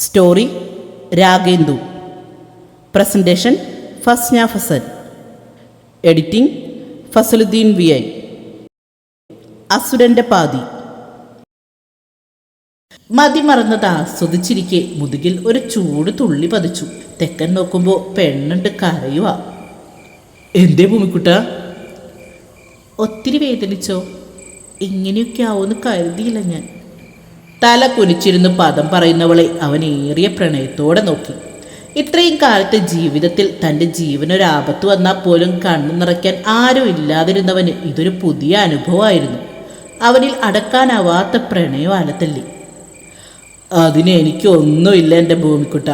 Story Ragendu. Presentation Fasna Fasal. Editing Fasaluddin V I. അസുരന്റെ പാതി. മതിമറന്നത് ആസ്വദിച്ചിരിക്കെ മുതുകിൽ ഒരു ചൂട് തുള്ളി പതിച്ചു. തെക്കൻ നോക്കുമ്പോൾ പെണ്ണുണ്ട് കരയുക. എന്തേ ഭൂമിക്കുട്ട? ഒത്തിരി വേദനിച്ചോ? ഇങ്ങനെയൊക്കെ ആവുമെന്ന് കരുതിയില്ല ഞാൻ. തല കുനിച്ചിരുന്ന് പദം പറയുന്നവളെ അവൻ ഏറിയ പ്രണയത്തോടെ നോക്കി. ഇത്രയും കാലത്തെ ജീവിതത്തിൽ തന്റെ ജീവനൊരാപത്ത് വന്നാൽ പോലും കണ്ണു നിറയ്ക്കാൻ ആരും ഇല്ലാതിരുന്നവന് ഇതൊരു പുതിയ അനുഭവമായിരുന്നു. അവനിൽ അടക്കാനാവാത്ത പ്രണയം അലത്തല്ലി അതിന് എനിക്കൊന്നുമില്ല എന്റെ ഭൂമിക്കുട്ട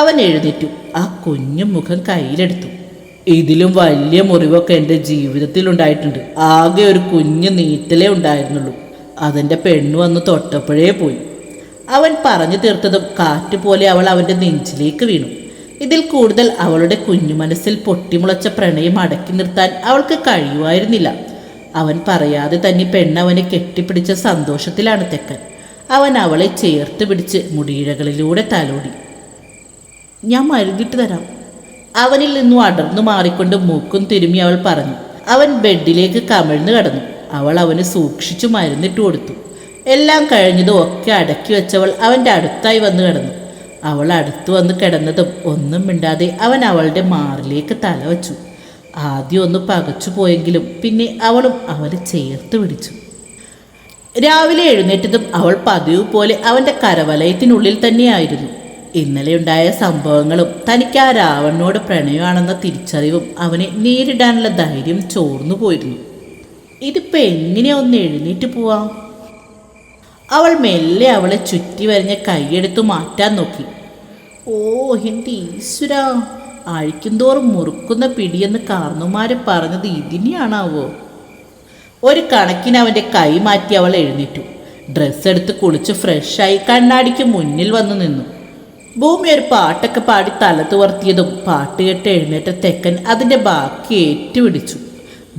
അവൻ എഴുന്നേറ്റു. ആ കുഞ്ഞു മുഖം കയ്യിലെടുത്തു. ഇതിലും വലിയ മുറിവൊക്കെ എന്റെ ജീവിതത്തിൽ ഉണ്ടായിട്ടുണ്ട് ആകെ ഒരു കുഞ്ഞു നീറ്റലേ ഉണ്ടായിരുന്നുള്ളൂ. അതെന്റെ പെണ്ണു വന്ന് തൊട്ടപ്പോഴേ പോയി. അവൻ പറഞ്ഞു തീർത്തതും കാറ്റ് പോലെ അവൾ അവന്റെ നെഞ്ചിലേക്ക് വീണു. ഇതിൽ കൂടുതൽ അവളുടെ കുഞ്ഞു മനസ്സിൽ പൊട്ടിമുളച്ച പ്രണയം അടക്കി നിർത്താൻ അവൾക്ക് കഴിയുമായിരുന്നില്ല. അവൻ പറയാതെ തന്നെ പെണ്ണവനെ കെട്ടിപ്പിടിച്ച സന്തോഷത്തിലാണ് തെക്കൻ. അവൻ അവളെ ചേർത്ത് പിടിച്ച് മുടിയിഴകളിലൂടെ തലോടി. ഞാൻ മരുന്നിട്ട് തരാം. അവനിൽ നിന്നും അടർന്നു മാറിക്കൊണ്ട് മൂക്കും തിരുമ്മി അവൾ പറഞ്ഞു. അവൻ ബെഡിലേക്ക് കമിഴ്ന്നു കിടന്നു. അവൾ അവന് സൂക്ഷിച്ചു മരുന്നിട്ട് കൊടുത്തു. എല്ലാം കഴിഞ്ഞതും ഒക്കെ അടക്കി വെച്ചവൾ അവന്റെ അടുത്തായി വന്നു കിടന്നു. അവൾ അടുത്തു വന്ന് കിടന്നതും ഒന്നും മിണ്ടാതെ അവൻ അവളുടെ മാറിലേക്ക് തല വച്ചു. ആദ്യം ഒന്ന് പകച്ചു പോയെങ്കിലും പിന്നെ അവളും അവനെ ചേർത്ത് പിടിച്ചു. രാവിലെ എഴുന്നേറ്റതും അവൾ പതിവ് പോലെ അവന്റെ കരവലയത്തിനുള്ളിൽ തന്നെയായിരുന്നു. ഇന്നലെയുണ്ടായ സംഭവങ്ങളും തനിക്ക് ആ രാവണനോട് പ്രണയമാണെന്ന തിരിച്ചറിവും അവനെ നേരിടാനുള്ള ധൈര്യം ചോർന്നു പോയിരുന്നു ഇതിപ്പോ എങ്ങനെയാ ഒന്ന് എഴുന്നേറ്റ് പോവാം? അവൾ മെല്ലെ അവളെ ചുറ്റി വരഞ്ഞ കൈയെടുത്തു മാറ്റാൻ നോക്കി. ഓ എന്റെ ഈശ്വര അഴിക്കുന്തോറും മുറുക്കുന്ന പിടിയെന്ന് കാർന്നുമാരെ പറഞ്ഞത് ഇതിനെയാണാവോ? ഒരു കണക്കിന് അവന്റെ കൈ മാറ്റി അവൾ എഴുന്നേറ്റു. ഡ്രസ്സ് എടുത്ത് കുളിച്ച് ഫ്രഷായി കണ്ണാടിക്ക് മുന്നിൽ വന്നു നിന്നു. ഭൂമി ഒരു പാട്ടൊക്കെ പാടി തല തുവർത്തിയതും പാട്ട് കേട്ട് എഴുന്നേറ്റ തെക്കൻ അതിന്റെ ബാക്കി ഏറ്റുപിടിച്ചു.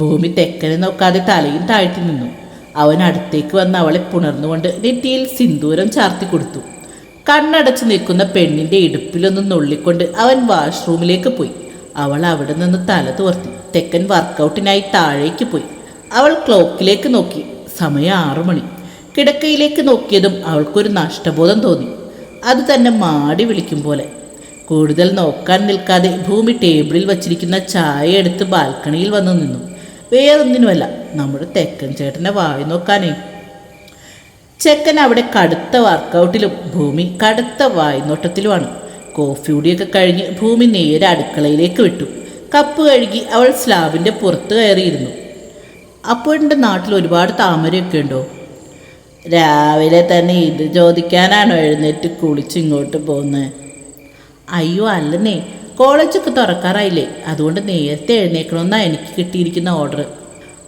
ഭൂമി തെക്കനെ നോക്കാതെ തലയും താഴ്ത്തി നിന്നു. അവൻ അടുത്തേക്ക് വന്ന് അവളെ പുണർന്നുകൊണ്ട് നെറ്റിയിൽ സിന്ദൂരം ചാർത്തി കൊടുത്തു. കണ്ണടച്ചു നിൽക്കുന്ന പെണ്ണിന്റെ ഇടുപ്പിലൊന്ന് നുള്ളിക്കൊണ്ട് അവൻ വാഷ്റൂമിലേക്ക് പോയി. അവൾ അവിടെ നിന്ന് തല തോർത്തി. തെക്കൻ വർക്കൗട്ടിനായി താഴേക്ക് പോയി. അവൾ ക്ലോക്കിലേക്ക് നോക്കി. സമയം ആറു മണി. കിടക്കയിലേക്ക് നോക്കിയതും അവൾക്കൊരു നഷ്ടബോധം തോന്നി. അത് തന്നെ മാടി വിളിക്കും പോലെ. കൂടുതൽ നോക്കാൻ നിൽക്കാതെ ഭൂമി ടേബിളിൽ വച്ചിരിക്കുന്ന ചായ എടുത്ത് ബാൽക്കണിയിൽ വന്നു നിന്നു. വേറൊന്നിനുമല്ല നമ്മുടെ തെക്കൻ ചേട്ടന്റെ വായി നോക്കാനേ. ചെക്കൻ അവിടെ കടുത്ത വർക്കൗട്ടിലും ഭൂമി കടുത്ത വായ്നോട്ടത്തിലുമാണ്. കോഫി കുടിയൊക്കെ കഴിഞ്ഞ് ഭൂമി നേരെ അടുക്കളയിലേക്ക് വിട്ടു. കപ്പ് കഴുകി അവൾ സ്ലാബിന്റെ പുറത്ത് കയറിയിരുന്നു. അപ്പോൾ എന്റെ നാട്ടിൽ ഒരുപാട് താമരയൊക്കെ ഉണ്ടോ? രാവിലെ തന്നെ ഇത് ചോദിക്കാനാണോ എഴുന്നേറ്റ് കുളിച്ച് ഇങ്ങോട്ട് പോകുന്നത് അയ്യോ അല്ലെന്നേ. കോളേജൊക്കെ തുറക്കാറായില്ലേ? അതുകൊണ്ട് നേരത്തെ എഴുന്നേക്കണമെന്നാണ് എനിക്ക് കിട്ടിയിരിക്കുന്ന ഓർഡർ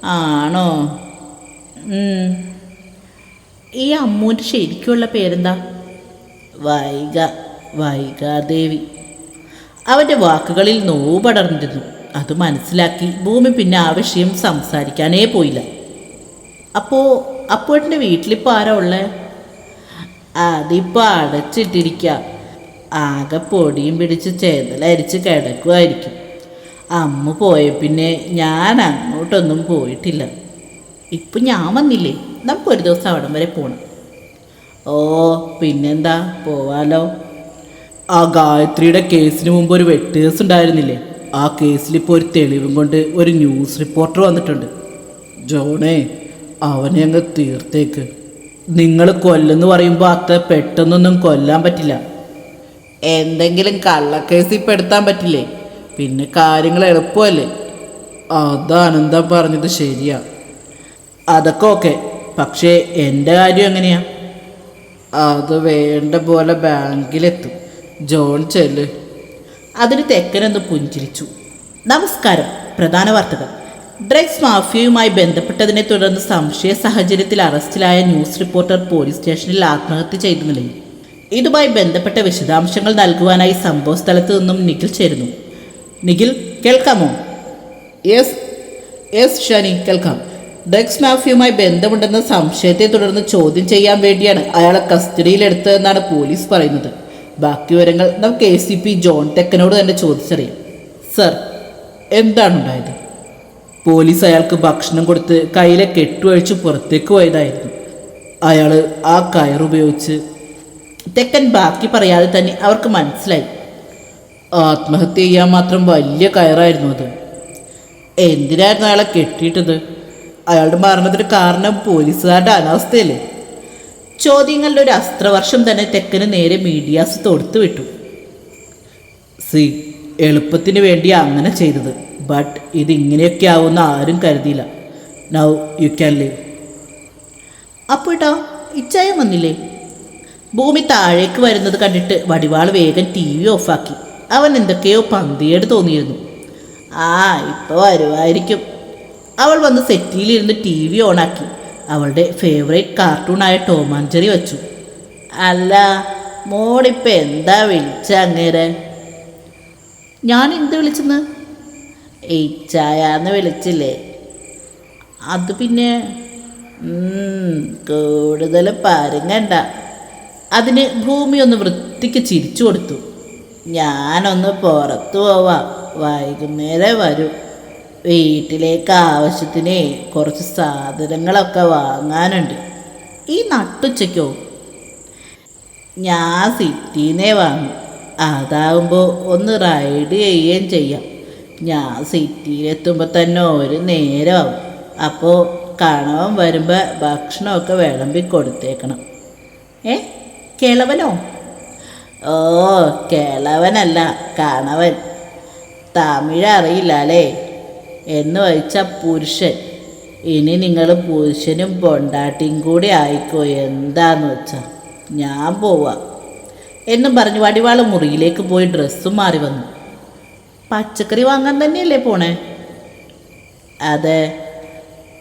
ആണോ? ഈ അമ്മൂന്റെ ശരിക്കുള്ള പേരെന്താ? വൈഗ വൈകാദേവി. അവന്റെ വാക്കുകളിൽ നോവുപടർന്നിരുന്നു അത് മനസ്സിലാക്കി ഭൂമി പിന്നെ ആ വിഷയം സംസാരിക്കാനേ പോയില്ല. അപ്പോൾ അപ്പോഴത്തെ വീട്ടിലിപ്പോൾ ആരാ ഉള്ളത് അതിപ്പോൾ അടച്ചിട്ടിരിക്കുക ആകെ പൊടിയും പിടിച്ച് ചേതലരിച്ച് കിടക്കുമായിരിക്കും അമ്മ പോയ പിന്നെ ഞാൻ അങ്ങോട്ടൊന്നും പോയിട്ടില്ല. ഇപ്പം ഞാൻ വന്നില്ലേ? നമുക്കൊരു ദിവസം അവിടം വരെ പോകണം ഓ പിന്നെന്താ? പോവാലോ. ആ ഗായത്രിയുടെ കേസിന് മുമ്പ് ഒരു വെട്ടേഴ്സ് ഉണ്ടായിരുന്നില്ലേ? ആ കേസിൽ ഇപ്പോൾ ഒരു തെളിവും കൊണ്ട് ഒരു ന്യൂസ് റിപ്പോർട്ടർ വന്നിട്ടുണ്ട്. ജോണേ അവനെ അങ്ങ് തീർത്തേക്ക്. നിങ്ങൾ കൊല്ലെന്ന് പറയുമ്പോൾ അത്ര പെട്ടെന്നൊന്നും കൊല്ലാൻ പറ്റില്ല. എന്തെങ്കിലും കള്ളക്കേസിൽ പെടുത്താൻ പറ്റില്ലേ? പിന്നെ കാര്യങ്ങൾ എളുപ്പമല്ലേ? അതാനന്ദ പറഞ്ഞത് ശരിയാ. അതൊക്കെ ഓക്കെ. പക്ഷേ എന്റെ കാര്യം എങ്ങനെയാ? അത് വേണ്ട പോലെ ബാങ്കിലെത്തും. ജോൺ ചെല്ല്. അതിന് തെക്കനൊന്ന് പുഞ്ചിരിച്ചു. നമസ്കാരം. പ്രധാന വാർത്തകൾ. ഡ്രഗ്സ് മാഫിയയുമായി ബന്ധപ്പെട്ടതിനെ തുടർന്ന് സംശയ സാഹചര്യത്തിൽ അറസ്റ്റിലായ ന്യൂസ് റിപ്പോർട്ടർ പോലീസ് സ്റ്റേഷനിൽ ആത്മഹത്യ ചെയ്ത നിലയിൽ ഇതുമായി ബന്ധപ്പെട്ട വിശദാംശങ്ങൾ നൽകുവാനായി സംഭവ സ്ഥലത്ത് നിന്നും നിഖിൽ ചേരുന്നു. നിഖിൽ കേൾക്കാമോ? യെസ് യെസ് ഷാനി കേൾക്കാം. ഡ്രഗ്സ് മാഫിയുമായി ബന്ധമുണ്ടെന്ന സംശയത്തെ തുടർന്ന് ചോദ്യം ചെയ്യാൻ വേണ്ടിയാണ് അയാളെ കസ്റ്റഡിയിലെടുത്തതെന്നാണ് പോലീസ് പറയുന്നത്. ബാക്കി വിവരങ്ങൾ നമുക്ക് എ സി പി ജോൺ ടെക്കനോട് തന്നെ ചോദിച്ചറിയാം. സർ എന്താണുണ്ടായത്? പോലീസ് അയാൾക്ക് ഭക്ഷണം കൊടുത്ത് കയ്യിലെ കെട്ടുവഴിച്ച് പുറത്തേക്ക് പോയതായിരുന്നു. അയാൾ ആ കയറുപയോഗിച്ച് തെക്കൻ ബാക്കി പറയാതെ തന്നെ അവർക്ക് മനസ്സിലായി. ആത്മഹത്യ ചെയ്യാൻ മാത്രം വലിയ കയറായിരുന്നു അത്. എന്തിനായിരുന്നു അയാളെ കെട്ടിയിട്ടത്? അയാളുടെ മരണത്തിന് കാരണം പോലീസുകാരുടെ അനാവസ്ഥയല്ലേ ചോദ്യങ്ങളുടെ ഒരു അസ്ത്രവർഷം തന്നെ തെക്കന് നേരെ മീഡിയാസ് തൊടുത്തു വിട്ടു. സി എളുപ്പത്തിന് വേണ്ടി അങ്ങനെ ചെയ്തത്. ബട്ട് ഇത് ഇങ്ങനെയൊക്കെ ആവുമെന്ന് ആരും കരുതിയില്ല. നൗ യു ക്യാൻ ലീവ് അപ്പോട്ടോ ഇച്ചായം വന്നില്ലേ? ഭൂമി താഴേക്ക് വരുന്നത് കണ്ടിട്ട് വടിവാൾ വേഗം ടി വി ഓഫാക്കി. അവൻ എന്തൊക്കെയോ പന്തിയേട് തോന്നിയിരുന്നു. ആ ഇപ്പോൾ വരുമായിരിക്കും അവൾ വന്ന് സെറ്റിയിലിരുന്ന് ടി വി ഓണാക്കി. അവളുടെ ഫേവറേറ്റ് കാർട്ടൂണായ ടോമാഞ്ചറി വച്ചു. അല്ല മോളിപ്പോൾ എന്താ വിളിച്ച അങ്ങേരെ? ഞാൻ എന്ത് വിളിച്ചെന്ന്? എയ്ച്ചായാന്ന് വിളിച്ചില്ലേ? അത് പിന്നെ കൂടുതൽ പരുങ്ങണ്ട. അതിന് ഭൂമി ഒന്ന് വൃത്തിക്ക് ചിരിച്ചു കൊടുത്തു. ഞാനൊന്ന് പുറത്തു പോവാം. വൈകുന്നേരം വരൂ. വീട്ടിലേക്ക് ആവശ്യത്തിന് കുറച്ച് സാധനങ്ങളൊക്കെ വാങ്ങാനുണ്ട്. ഈ നട്ടുച്ചയ്ക്കോ? ഞാൻ സിറ്റിന്നേ വാങ്ങും. അതാവുമ്പോൾ ഒന്ന് റൈഡ് ചെയ്യുകയും ചെയ്യാം. ഞാൻ സിറ്റിയിലെത്തുമ്പോൾ തന്നെ ഒരു നേരമാവും. അപ്പോൾ കണവൻ വരുമ്പോൾ ഭക്ഷണമൊക്കെ വിളമ്പി കൊടുത്തേക്കണം. ഏ? കിളവനോ? ഓ കിളവനല്ല കണവൻ. തമിഴ് അറിയില്ല അല്ലേ എന്ന് വെച്ച പുരുഷൻ. ഇനി നിങ്ങൾ പുരുഷനും പൊണ്ടാട്ടിയും കൂടി ആയിക്കോ എന്താന്ന് വെച്ചാൽ ഞാൻ പോവാ. എന്നും പറഞ്ഞു വടിവാള മുറിയിലേക്ക് പോയി ഡ്രസ്സും മാറി വന്നു. പച്ചക്കറി വാങ്ങാൻ തന്നെയല്ലേ പോണേ? അതെ.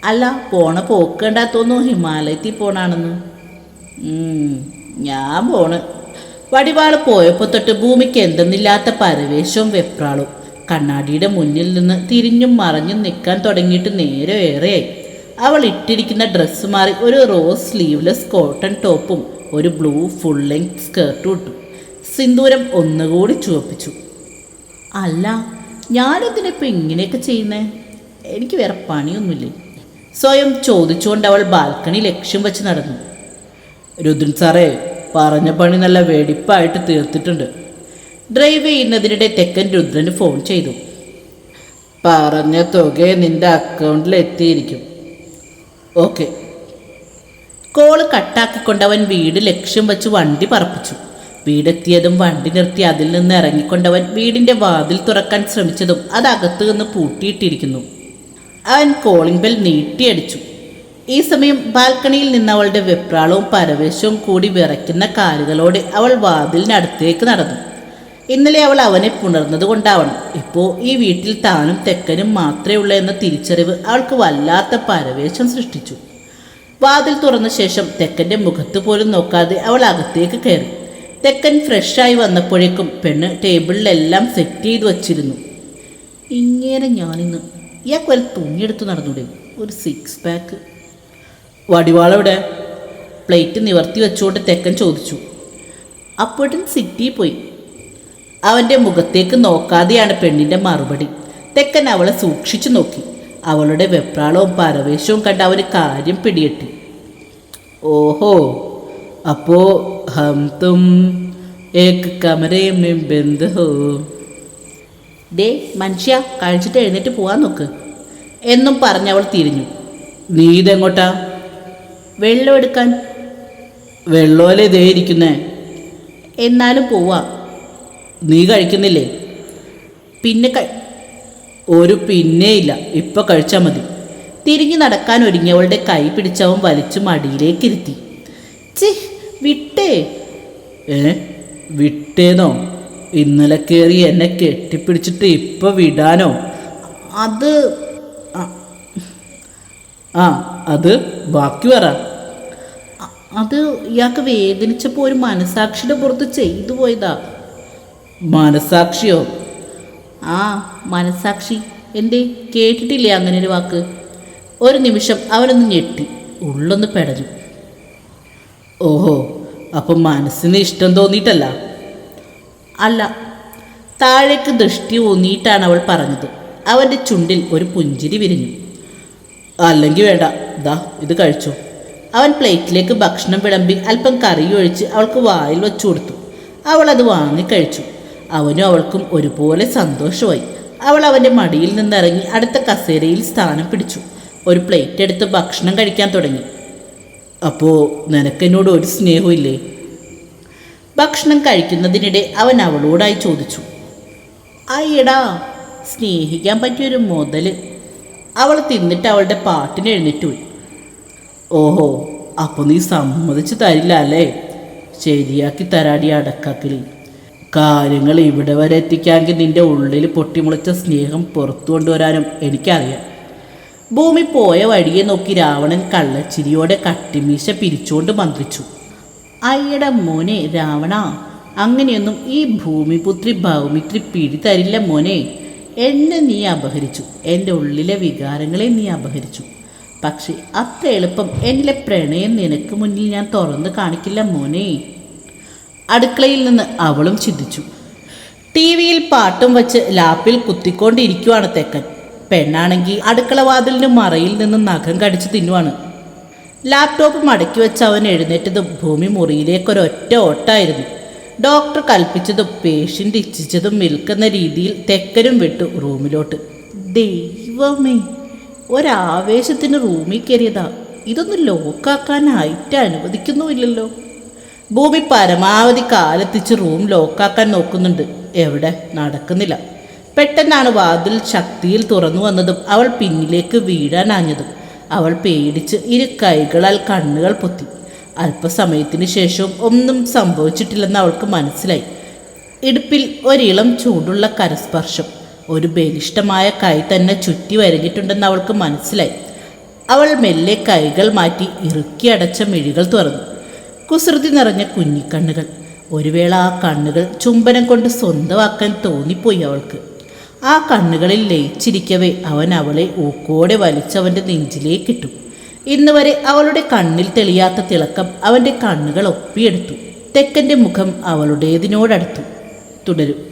അല്ല പോണ പോക്കണ്ടാത്തോന്നു ഹിമാലയത്തിൽ പോണാണെന്ന്? ഞാൻ പോണ്. വടിവാൾ പോയപ്പോൾ തൊട്ട് ഭൂമിക്ക് എന്തെന്നില്ലാത്ത പരവേശവും വെപ്രാളും. കണ്ണാടിയുടെ മുന്നിൽ നിന്ന് തിരിഞ്ഞും മറഞ്ഞും നിൽക്കാൻ തുടങ്ങിയിട്ട് നേരെ ഏറെയായി. അവൾ ഇട്ടിരിക്കുന്ന ഡ്രസ്സ് മാറി ഒരു റോസ് സ്ലീവ്ലെസ് കോട്ടൺ ടോപ്പും ഒരു ബ്ലൂ ഫുൾ ലെങ്ത് സ്കേർട്ടും ഇട്ടു. സിന്ദൂരം ഒന്നുകൂടി ചുവപ്പിച്ചു. അല്ല ഞാനെന്തിനിപ്പോൾ ഇങ്ങനെയൊക്കെ ചെയ്യുന്നേ? എനിക്ക് വേറെ പണിയൊന്നുമില്ലേ? സ്വയം ചോദിച്ചുകൊണ്ട് അവൾ ബാൽക്കണി ലക്ഷ്യം വെച്ച് നടന്നു. രുദ്രൻ സാറേ പറഞ്ഞ പണി നല്ല വെടിപ്പായിട്ട് തീർത്തിട്ടുണ്ട്. ഡ്രൈവ് ചെയ്യുന്നതിനിടെ തെക്കൻ രുദ്രന് ഫോൺ ചെയ്തു. പറഞ്ഞ തുക നിന്റെ അക്കൗണ്ടിൽ എത്തിയിരിക്കും. ഓക്കെ കോൾ കട്ടാക്കിക്കൊണ്ട് അവൻ വീട് ലക്ഷ്യം വെച്ച് വണ്ടി പറപ്പിച്ചു. വീടെത്തിയതും വണ്ടി നിർത്തി അതിൽ നിന്ന് ഇറങ്ങിക്കൊണ്ടവൻ വീടിന്റെ വാതിൽ തുറക്കാൻ ശ്രമിച്ചതും അത് അകത്തു നിന്ന് പൂട്ടിയിട്ടിരിക്കുന്നു. അവൻ കോളിംഗ് ബെൽ നീട്ടിയടിച്ചു. ഈ സമയം ബാൽക്കണിയിൽ നിന്ന് അവളുടെ വെപ്രാളവും പരവേശവും കൂടി വിറയ്ക്കുന്ന കാലുകളോടെ അവൾ വാതിലിനടുത്തേക്ക് നടന്നു. ഇന്നലെ അവൾ അവനെ പുണർന്നത് കൊണ്ടാവണം. ഇപ്പോൾ ഈ വീട്ടിൽ താനും തെക്കനും മാത്രമേ ഉള്ളൂ എന്ന തിരിച്ചറിവ് അവൾക്ക് വല്ലാത്ത പരവേശം സൃഷ്ടിച്ചു. വാതിൽ തുറന്ന ശേഷം തെക്കന്റെ മുഖത്ത് പോലും നോക്കാതെ അവൾ അകത്തേക്ക് കയറി. തെക്കൻ ഫ്രഷായി വന്നപ്പോഴേക്കും പെണ്ണ് ടേബിളിലെല്ലാം സെറ്റ് ചെയ്ത് വച്ചിരുന്നു. ഇങ്ങനെ ഞാനിന്ന് ഇയാൾക്ക് വല്ല തുണിയെടുത്ത് നടന്നൂടെ? ഒരു സിക്സ് പാക്ക് വടിവാളവിടെ പ്ലേറ്റ് നിവർത്തി വെച്ചുകൊണ്ട് തെക്കൻ ചോദിച്ചു. അപ്പോഴൻ സിറ്റിയിൽ പോയി. അവന്റെ മുഖത്തേക്ക് നോക്കാതെയാണ് പെണ്ണിന്റെ മറുപടി. തെക്കൻ അവളെ സൂക്ഷിച്ചു നോക്കി. അവളുടെ വെപ്രാളവും പരവേശവും കണ്ട് അവന് കാര്യം പിടിയെട്ടി ഓഹോ അപ്പോ ഹംതും തും ഏക് കമരേ മേ ബന്ദ് ഹോ. ഡേ മനുഷ്യ കഴിച്ചിട്ട് എഴുന്നേറ്റ് പോവാൻ നോക്ക് എന്നും പറഞ്ഞവൾ തിരിഞ്ഞു. നീ ഇതെങ്ങോട്ടാ? വെള്ളം എടുക്കാൻ. വെള്ളമല്ലേ ഇതേ ഇരിക്കുന്നേ? എന്നാലും പോവാ. നീ കഴിക്കുന്നില്ലേ? പിന്നെ കഴി ഒരു പിന്നെയില്ല ഇപ്പൊ കഴിച്ചാൽ മതി. തിരിഞ്ഞു നടക്കാൻ ഒരുങ്ങിയവളുടെ കൈ പിടിച്ചവൻ വലിച്ചു മടിയിലേക്കിരുത്തി ചി വിട്ടേ. ഏ? വിട്ടേന്നോ? ഇന്നലെ കയറി എന്നെ കെട്ടിപ്പിടിച്ചിട്ട് ഇപ്പൊ വിടാനോ? അത് ആ, അത് ബാക്കി പറ. അത് ഇയാൾക്ക് വേദനിച്ചപ്പോൾ ഒരു മനസാക്ഷിയുടെ പുറത്ത് ചെയ്തു പോയതാ. മനസാക്ഷിയോ? ആ മനസാക്ഷി. എന്തേ? കേട്ടിട്ടില്ലേ അങ്ങനെ ഒരു വാക്ക്? ഒരു നിമിഷം അവനൊന്ന് ഞെട്ടി. ഉള്ളൊന്ന് പെടഞ്ഞു. ഓഹോ അപ്പം മനസ്സിന് ഇഷ്ടം തോന്നിയിട്ടല്ല? അല്ല താഴേക്ക് ദൃഷ്ടി ഊന്നിയിട്ടാണ് അവൾ പറഞ്ഞത്. അവന്റെ ചുണ്ടിൽ ഒരു പുഞ്ചിരി വിരിഞ്ഞു. അല്ലെങ്കിൽ വേണ്ട ദാ ഇത് കഴിച്ചു. അവൻ പ്ലേറ്റിലേക്ക് ഭക്ഷണം വിളമ്പി അല്പം കറി ഒഴിച്ച് അവൾക്ക് വായിൽ വെച്ചു കൊടുത്തു. അവൾ അത് വാങ്ങി കഴിച്ചു. അവനും അവൾക്കും ഒരുപോലെ സന്തോഷമായി. അവൾ അവന്റെ മടിയിൽ നിന്നിറങ്ങി അടുത്ത കസേരയിൽ സ്ഥാനം പിടിച്ചു. ഒരു പ്ലേറ്റ് എടുത്ത് ഭക്ഷണം കഴിക്കാൻ തുടങ്ങി. അപ്പോൾ നിനക്കെന്നോട് ഒരു സ്നേഹമില്ലേ ഭക്ഷണം കഴിക്കുന്നതിനിടെ അവൻ അവളോടായി ചോദിച്ചു. അയ്യടാ സ്നേഹിക്കാൻ പറ്റിയൊരു മുതൽ അവൾ തിന്നിട്ട് അവളുടെ പാട്ടിന് എഴുന്നേറ്റ് പോയി. ഓഹോ അപ്പോൾ നീ സമ്മതിച്ചു തരില്ല അല്ലേ? ശരിയാക്കി തരാടി അടക്കാക്കിളി കാര്യങ്ങൾ ഇവിടെ വരെ എത്തിക്കാമെങ്കിൽ നിന്റെ ഉള്ളിൽ പൊട്ടിമുളച്ച സ്നേഹം പുറത്തു കൊണ്ടുവരാനും എനിക്കറിയാം. ഭൂമി പോയ വഴിയെ നോക്കി രാവണൻ കള്ളച്ചിരിയോടെ കട്ടിമീശ പിരിച്ചുകൊണ്ട് മന്ത്രിച്ചു. അയ്യട മോനെ രാവണ അങ്ങനെയൊന്നും ഈ ഭൂമിപുത്രി ഭൗമിത്രി പിടി തരില്ല മോനെ. എന്നെ നീ അപഹരിച്ചു. എന്റെ ഉള്ളിലെ വികാരങ്ങളെ നീ അപഹരിച്ചു. പക്ഷേ അത്ര എളുപ്പം എന്റെ പ്രണയം നിനക്ക് മുന്നിൽ ഞാൻ തുറന്ന് കാണിക്കില്ല മോനെ. അടുക്കളയിൽ നിന്ന് അവളും ചിന്തിച്ചു. ടി വിയിൽ പാട്ടും വച്ച് ലാപ്പിൽ കുത്തിക്കൊണ്ടിരിക്കുവാണ് തെക്കൻ. പെണ്ണാണെങ്കിൽ അടുക്കളവാതിലിന് മറയിൽ നിന്ന് നഖം കടിച്ച് തിന്നുവാണ്. ലാപ്ടോപ്പ് മടക്കി വെച്ച് അവൻ എഴുന്നേറ്റതും ഭൂമി മുറിയിലേക്കൊരൊറ്റ ഓട്ടായിരുന്നു. ഡോക്ടർ കൽപ്പിച്ചതും പേഷ്യന്റ് ഇച്ഛിച്ചതും വിൽക്കുന്ന രീതിയിൽ തെക്കനും വിട്ടു റൂമിലോട്ട്. ദൈവമേ. ഒരാവേശത്തിന് റൂമിൽ കയറിയതാ. ഇതൊന്നും ലോക്കാക്കാനായിട്ട് അനുവദിക്കുന്നുമില്ലല്ലോ. ഭൂമി പരമാവധി കാലെത്തിച്ച് റൂം ലോക്കാക്കാൻ നോക്കുന്നുണ്ട്. എവിടെ? നടക്കുന്നില്ല. പെട്ടെന്നാണ് വാതിൽ ശക്തിയിൽ തുറന്നു വന്നതും അവൾ പിന്നിലേക്ക് വീഴാനാഞ്ഞതും അവൾ പേടിച്ച് ഇരു കൈകളാൽ കണ്ണുകൾ പൊത്തി. അല്പസമയത്തിന് ശേഷവും ഒന്നും സംഭവിച്ചിട്ടില്ലെന്ന് അവൾക്ക് മനസ്സിലായി. ഇടുപ്പിൽ ഒരിളം ചൂടുള്ള കരസ്പർശം. ഒരു ബലിഷ്ടമായ കൈ തന്നെ ചുറ്റി വരഞ്ഞിട്ടുണ്ടെന്ന് അവൾക്ക് മനസ്സിലായി. അവൾ മെല്ലെ കൈകൾ മാറ്റി ഇറുക്കി അടച്ച മിഴികൾ തുറന്നു. കുസൃതി നിറഞ്ഞ കുഞ്ഞിക്കണ്ണുകൾ. ഒരു വേള ആ കണ്ണുകൾ ചുംബനം കൊണ്ട് സ്വന്തമാക്കാൻ തോന്നിപ്പോയി അവൾക്ക്. ആ കണ്ണുകളിൽ ലയിച്ചിരിക്കവേ അവൻ അവളെ ഊക്കോടെ വലിച്ചവന്റെ നെഞ്ചിലേക്ക് നെഞ്ചിലേക്കിട്ടു ഇന്ന് വരെ അവളുടെ കണ്ണിൽ തെളിയാത്ത തിളക്കം അവന്റെ കണ്ണുകൾ ഒപ്പിയെടുത്തു. തെക്കന്റെ മുഖം അവളുടേതിനോടടുത്തു. തുടരും.